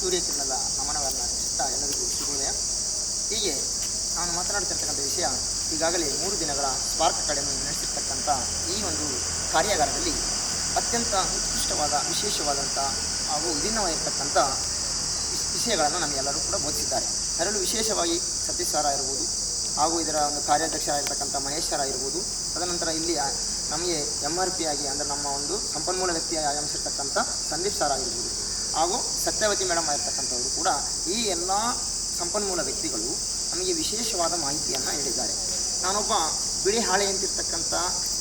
ಸೂರ್ಯಕಿರಣದ ನಮನವನ್ನು ಅರ್ಪಿಸುತ್ತಾ ಎಲ್ಲರಿಗೂ ಶುಭೋದಯ ಹೀಗೆ ನಾನು ಮಾತನಾಡ್ತಿರ್ತಕ್ಕಂಥ ವಿಷಯ ಈಗಾಗಲೇ ಮೂರು ದಿನಗಳ ಸ್ಪಾರ್ಕ್ ಅಕಾಡೆಮಿ ನಡೆಸಿರ್ತಕ್ಕಂಥ ಈ ಒಂದು ಕಾರ್ಯಾಗಾರದಲ್ಲಿ ಅತ್ಯಂತ ಉತ್ಕೃಷ್ಟವಾದ, ವಿಶೇಷವಾದಂಥ ಹಾಗೂ ವಿಭಿನ್ನವಾಗಿರ್ತಕ್ಕಂಥ ವಿಷ್- ವಿಷಯಗಳನ್ನು ನಮಗೆಲ್ಲರೂ ಕೂಡ ಬೋಧಿಸಿದ್ದಾರೆ. ಅದರಲ್ಲೂ ವಿಶೇಷವಾಗಿ ಸತೀಶ್ ಸಾರ ಇರ್ಬೋದು ಹಾಗೂ ಇದರ ಒಂದು ಕಾರ್ಯಾಧ್ಯಕ್ಷರಾಗಿರ್ತಕ್ಕಂಥ ಮಹೇಶ್ ಸರ ಇರ್ಬೋದು ತದನಂತರ ಇಲ್ಲಿ ನಮಗೆ ಎಂ ಆರ್ ಪಿ ಆಗಿ ಅಂದರೆ ನಮ್ಮ ಒಂದು ಸಂಪನ್ಮೂಲ ವ್ಯಕ್ತಿಯಾಗಿ ಆಗಮಿಸಿರ್ತಕ್ಕಂಥ ಸಂದೀಪ್ ಸರ್ ಆಗಿರ್ಬೋದು. ಹಾಗೂ ಸತ್ಯವತಿ ಮೇಡಮ್ ಆಗಿರ್ತಕ್ಕಂಥವರು ಕೂಡ ಈ ಎಲ್ಲ ಸಂಪನ್ಮೂಲ ವ್ಯಕ್ತಿಗಳು ನಮಗೆ ವಿಶೇಷವಾದ ಮಾಹಿತಿಯನ್ನು ಹೇಳಿದ್ದಾರೆ. ನಾನೊಬ್ಬ ಬಿಳಿ ಹಾಳೆ ಅಂತಿರ್ತಕ್ಕಂಥ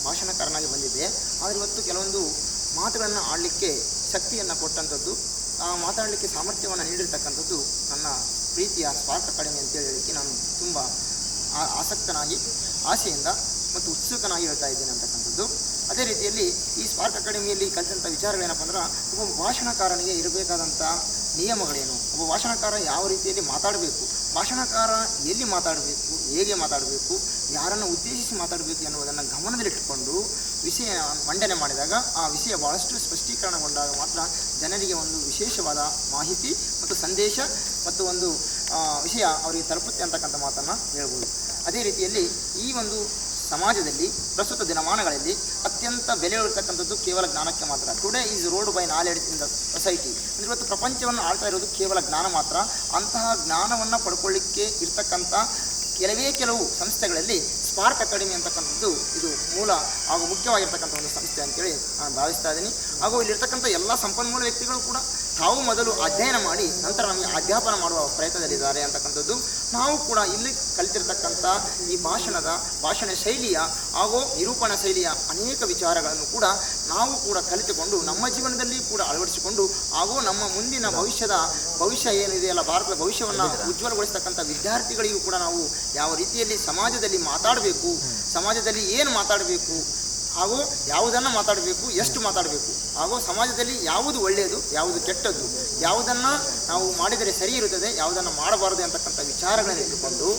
ಭಾಷಣಕಾರನಾಗಿ ಬಂದಿದ್ದೆ. ಆದರೆ ಇವತ್ತು ಕೆಲವೊಂದು ಮಾತುಗಳನ್ನು ಆಡಲಿಕ್ಕೆ ಶಕ್ತಿಯನ್ನು ಕೊಟ್ಟಂಥದ್ದು ಮಾತಾಡಲಿಕ್ಕೆ ಸಾಮರ್ಥ್ಯವನ್ನು ನೀಡಿರ್ತಕ್ಕಂಥದ್ದು ನನ್ನ ಪ್ರೀತಿಯ ಸ್ವಾರ್ಥ ಅಕಾಡೆಮಿ ಅಂತೇಳಿ ಹೇಳಲಿಕ್ಕೆ ನಾನು ತುಂಬ ಆಸಕ್ತನಾಗಿ ಆಸೆಯಿಂದ ಮತ್ತು ಉತ್ಸುಕನಾಗಿ ಹೇಳ್ತಾ ಇದ್ದೇನೆ ಅಂತಕ್ಕಂಥದ್ದು. ಅದೇ ರೀತಿಯಲ್ಲಿ ಈ ಸ್ಪಾರ್ಕ್ ಅಕಾಡೆಮಿಯಲ್ಲಿ ಕಲಿತಂಥ ವಿಚಾರಗಳೇನಪ್ಪ ಅಂದ್ರೆ ಒಬ್ಬ ಭಾಷಣಕಾರನಿಗೆ ಇರಬೇಕಾದಂಥ ನಿಯಮಗಳೇನು? ಒಬ್ಬ ಭಾಷಣಕಾರ ಯಾವ ರೀತಿಯಲ್ಲಿ ಮಾತಾಡಬೇಕು? ಭಾಷಣಕಾರ ಎಲ್ಲಿ ಮಾತಾಡಬೇಕು? ಹೇಗೆ ಮಾತಾಡಬೇಕು? ಯಾರನ್ನು ಉದ್ದೇಶಿಸಿ ಮಾತಾಡಬೇಕು ಎನ್ನುವುದನ್ನು ಗಮನದಲ್ಲಿಟ್ಟುಕೊಂಡು ವಿಷಯ ಮಂಡನೆ ಮಾಡಿದಾಗ ಆ ವಿಷಯ ಭಾಳಷ್ಟು ಸ್ಪಷ್ಟೀಕರಣಗೊಂಡಾಗ ಮಾತ್ರ ಜನರಿಗೆ ಒಂದು ವಿಶೇಷವಾದ ಮಾಹಿತಿ ಮತ್ತು ಸಂದೇಶ ಮತ್ತು ಒಂದು ವಿಷಯ ಅವರಿಗೆ ತಲುಪುತ್ತೆ ಅಂತಕ್ಕಂಥ ಮಾತನ್ನು ಹೇಳ್ಬೋದು. ಅದೇ ರೀತಿಯಲ್ಲಿ ಈ ಒಂದು ಸಮಾಜದಲ್ಲಿ, ಪ್ರಸ್ತುತ ದಿನಮಾನಗಳಲ್ಲಿ ಅತ್ಯಂತ ಬೆಲೆ ಇರತಕ್ಕಂಥದ್ದು ಕೇವಲ ಜ್ಞಾನಕ್ಕೆ ಮಾತ್ರ. Today is ruled by knowledge in the society ಅಂದರೆ ಇವತ್ತು ಪ್ರಪಂಚವನ್ನು ಆಳ್ತಾ ಇರೋದು ಕೇವಲ ಜ್ಞಾನ ಮಾತ್ರ. ಅಂತಹ ಜ್ಞಾನವನ್ನು ಪಡ್ಕೊಳ್ಳಿಕ್ಕೆ ಇರ್ತಕ್ಕಂಥ ಕೆಲವೇ ಕೆಲವು ಸಂಸ್ಥೆಗಳಲ್ಲಿ ಸ್ಪಾರ್ಕ್ ಅಕಾಡೆಮಿ ಅಂತಕ್ಕಂಥದ್ದು ಇದು ಮೂಲ ಹಾಗೂ ಮುಖ್ಯವಾಗಿರ್ತಕ್ಕಂಥ ಒಂದು ಸಂಸ್ಥೆ ಅಂತೇಳಿ ನಾನು ಭಾವಿಸ್ತಾ ಇದ್ದೀನಿ. ಹಾಗೂ ಇಲ್ಲಿರ್ತಕ್ಕಂಥ ಎಲ್ಲ ಸಂಪನ್ಮೂಲ ವ್ಯಕ್ತಿಗಳು ಕೂಡ ತಾವು ಮೊದಲು ಅಧ್ಯಯನ ಮಾಡಿ ನಂತರ ನಮಗೆ ಅಧ್ಯಾಪನ ಮಾಡುವ ಪ್ರಯತ್ನದಲ್ಲಿದ್ದಾರೆ ಅಂತಕ್ಕಂಥದ್ದು. ನಾವು ಕೂಡ ಇಲ್ಲಿ ಕಲಿತಿರ್ತಕ್ಕಂಥ ಈ ಭಾಷಣದ ಭಾಷಣ ಶೈಲಿಯ ಹಾಗೂ ನಿರೂಪಣ ಶೈಲಿಯ ಅನೇಕ ವಿಚಾರಗಳನ್ನು ಕೂಡ ನಾವು ಕೂಡ ಕಲಿತುಕೊಂಡು ನಮ್ಮ ಜೀವನದಲ್ಲಿ ಕೂಡ ಅಳವಡಿಸಿಕೊಂಡು ಹಾಗೂ ನಮ್ಮ ಮುಂದಿನ ಭವಿಷ್ಯದ ಭವಿಷ್ಯ ಏನಿದೆಯಲ್ಲ ಭಾರತದ ಭವಿಷ್ಯವನ್ನು ಉಜ್ವಲಗೊಳಿಸ್ತಕ್ಕಂಥ ವಿದ್ಯಾರ್ಥಿಗಳಿಗೂ ಕೂಡ ನಾವು ಯಾವ ರೀತಿಯಲ್ಲಿ ಸಮಾಜದಲ್ಲಿ ಮಾತಾಡಬೇಕು ಸಮಾಜದಲ್ಲಿ ಏನು ಮಾತಾಡಬೇಕು ಹಾಗೂ ಯಾವುದನ್ನು ಮಾತಾಡಬೇಕು, ಎಷ್ಟು ಮಾತಾಡಬೇಕು, ಹಾಗೂ ಸಮಾಜದಲ್ಲಿ ಯಾವುದು ಒಳ್ಳೆಯದು, ಯಾವುದು ಕೆಟ್ಟದ್ದು, ಯಾವುದನ್ನು ನಾವು ಮಾಡಿದರೆ ಸರಿ ಇರುತ್ತದೆ, ಯಾವುದನ್ನು ಮಾಡಬಾರದು ಅಂತಕ್ಕಂಥ ವಿಚಾರಗಳನ್ನು ಇಟ್ಟುಕೊಂಡು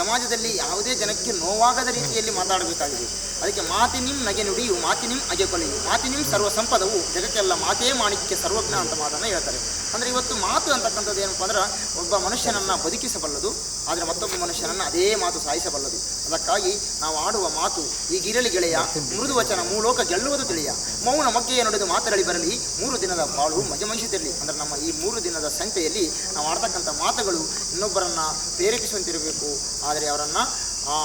ಸಮಾಜದಲ್ಲಿ ಯಾವುದೇ ಜನಕ್ಕೆ ನೋವಾಗದ ರೀತಿಯಲ್ಲಿ ಮಾತಾಡಬೇಕಾಗಿದೆ. ಅದಕ್ಕೆ ಮಾತಿನಿಂ ನಗೆ ನುಡಿಯು ಮಾತಿನಿಂ ಅಗೆ ಕೊಲೆಯು. ಮಾತಿನಿಂ ಸರ್ವ ಸಂಪದವು, ಜಗಕ್ಕೆಲ್ಲ ಮಾತೇ ಮಾಣಿಕ್ಯ ಸರ್ವಜ್ಞ ಅಂತ ಮಾತನ್ನು ಹೇಳ್ತಾರೆ. ಅಂದರೆ ಇವತ್ತು ಮಾತು ಅಂತಕ್ಕಂಥದ್ದು ಏನಪ್ಪ ಅಂದ್ರೆ, ಒಬ್ಬ ಮನುಷ್ಯನನ್ನು ಬದುಕಿಸಬಲ್ಲದು, ಆದರೆ ಮತ್ತೊಬ್ಬ ಮನುಷ್ಯನನ್ನು ಅದೇ ಮಾತು ಸಾಯಿಸಬಲ್ಲದು. ಅದಕ್ಕಾಗಿ ನಾವು ಆಡುವ ಮಾತು, ಈ ಗಿರಳಿ ಗೆಳೆಯ ಮೃದು ವಚನ ಮೂಲೋಕ ಗೆಲ್ಲುವುದು ತಿಳಿಯ. ಮೌನ ಮಗ್ಗೆಯ ನಡೆದು ಮಾತರಳಿ ಬರಲಿ, ಮೂರು ದಿನದ ಬಾಳು ಮಜಮಹಿಸುತ್ತಿರಲಿ ಅಂದರೆ ನಮ್ಮ ಈ ಮೂರು ದಿನದ ಸಂತೆಯಲ್ಲಿ ನಾವು ಆಡ್ತಕ್ಕಂಥ ಮಾತುಗಳು ಇನ್ನೊಬ್ಬರನ್ನು ಪ್ರೇರೇಪಿಸುವಂತಿರಬೇಕು, ಆದರೆ ಅವರನ್ನು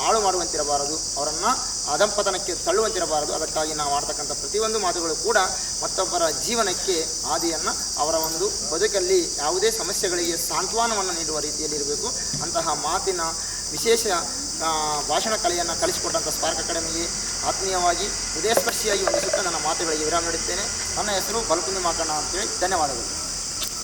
ಹಾಳು ಮಾಡುವಂತಿರಬಾರದು, ಅವರನ್ನು ಅಧಂಪತನಕ್ಕೆ ತಳ್ಳುವಂತಿರಬಾರದು. ಅದಕ್ಕಾಗಿ ನಾವು ಆಡ್ತಕ್ಕಂಥ ಪ್ರತಿಯೊಂದು ಮಾತುಗಳು ಕೂಡ ಮತ್ತೊಬ್ಬರ ಜೀವನಕ್ಕೆ ಹಾದಿಯನ್ನು ಅವರ ಒಂದು ಬದುಕಲ್ಲಿ ಯಾವುದೇ ಸಮಸ್ಯೆಗಳಿಗೆ ಸಾಂತ್ವನವನ್ನು ನೀಡುವ ರೀತಿಯಲ್ಲಿ ಇರಬೇಕು. ಅಂತಹ ಮಾತಿನ ವಿಶೇಷ ಭಾಷಣ ಕಲೆಯನ್ನು ಕಲಿಸಿಕೊಟ್ಟಂಥ ಸ್ಪಾರ್ಕ್ ಅಕಾಡೆಮಿಗೆ ಆತ್ಮೀಯವಾಗಿ ಹೃದಯಸ್ಪರ್ಶಿಯಾಗಿ ಒಂದು ಸುತ್ತ ನನ್ನ ಮಾತುಗಳಿಗೆ ವಿರಾಮ ನೀಡುತ್ತೇನೆ. ನನ್ನ ಹೆಸರು ಬಲಕುಂದಿ ಮಾಕಣ್ಣ ಅಂತೇಳಿ. ಧನ್ಯವಾದಗಳು.